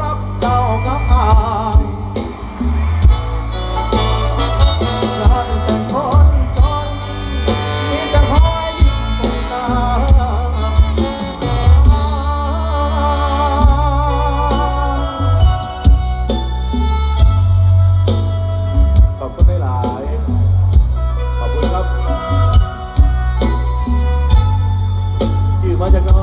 รับเจ้ากับอายท่นเป็นคนจนมีแต่คอยยิ้มมุตาขอบคุณหลายขอบคุณครับอยู่มาจากน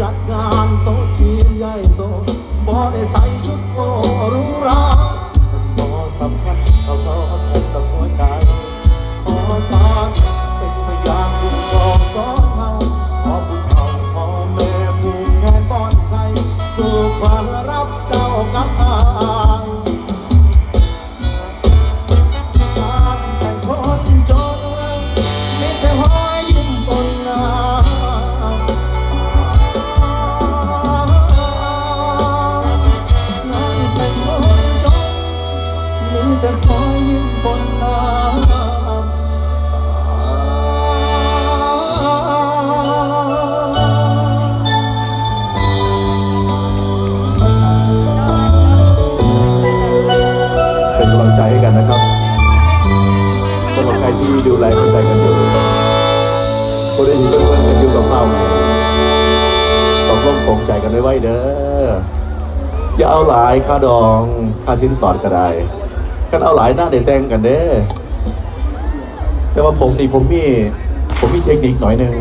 จัดงานโต๊ะจีนใหญ่โตบ่ได้ใส่ชุดโตรู้ราบ่สำคัญเขาเขาเขาตะโกนใจขอตาเป็นพยานบุญกองสองเฮาขอบุญเฮาขอแม่บุญแค่ป้อนไก่สู่ความเรา ใจให้กันนะครับสำหรับใครที่ดูแลเข้าใจกันอยู่คนได้ยินเพื่อนๆกันอยู่กับเราต้องร่วมปองใจกันไว้ไว้เด้ออย่าเอาหลายค่าดองค่าสินสอดก็ได้กันเอาหลายหน้าเด็แต่งกันเด้อแต่ว่าผมนี่ผมมีผมมีเทคนิคหน่อยหนึ่ง